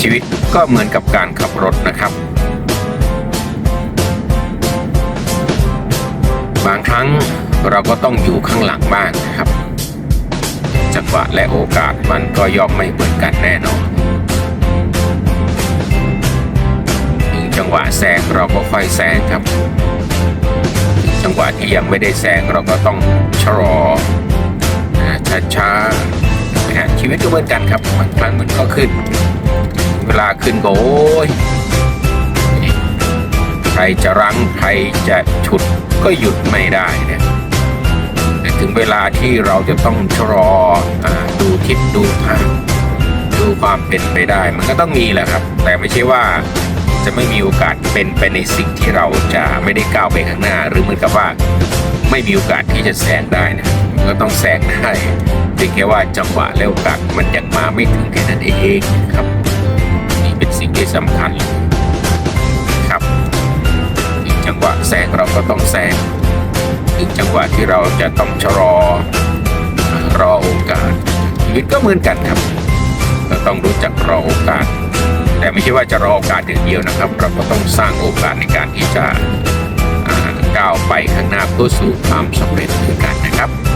ชีวิตก็เหมือนกับการขับรถนะครับ บางครั้งเราก็ต้องอยู่ข้างหลังบ้างนะครับ จังหวะและโอกาสมันก็ย่อมไม่เหมือนกันแน่นอนถึงจังหวะแซงเราก็ค่อยแซงครับถึงจังหวะที่ยังไม่ได้แซงเราก็ต้องชะลอช้าช้าๆชีวิตก็เหมือนกันครับบางครั้งมันก็ขึ้น เวลาขึ้นก็โอ้ยใครจะรั้งใครจะฉุดก็หยุดไม่ได้เนี่ยแต่ถึงเวลาที่เราจะต้องชะลออดูทิศดูทางดูความเป็นไปได้ มันก็ต้องมีแหละครับ แต่ไม่ใช่ว่าจะไม่มีโอกาสเป็นไปในสิ่งที่เราจะไม่ได้ก้าวไปข้างหน้า หรือเหมือนกับว่าไม่มีโอกาสที่จะแซงได้นะมันก็ต้องแซงได้เพียงแค่ว่าจังหวะและโอกาสมันยังมาไม่ถึงแค่นั้นเองครับ สิ่งที่สำคัญครับถึงจังหวะแซงเราก็ต้องแซงถึงจังหวะที่เราจะต้องชะลอรอโอกาสชีวิตก็เหมือนกันครับเราต้องรู้จักรอโอกาส แต่ไม่ใช่ว่าจะรอโอกาสอย่างเดียวนะครับ เราก็ต้องสร้างโอกาสในการที่จะก้าวไปข้างหน้าเพื่อสู่ความสำเร็จด้วยกันนะครับ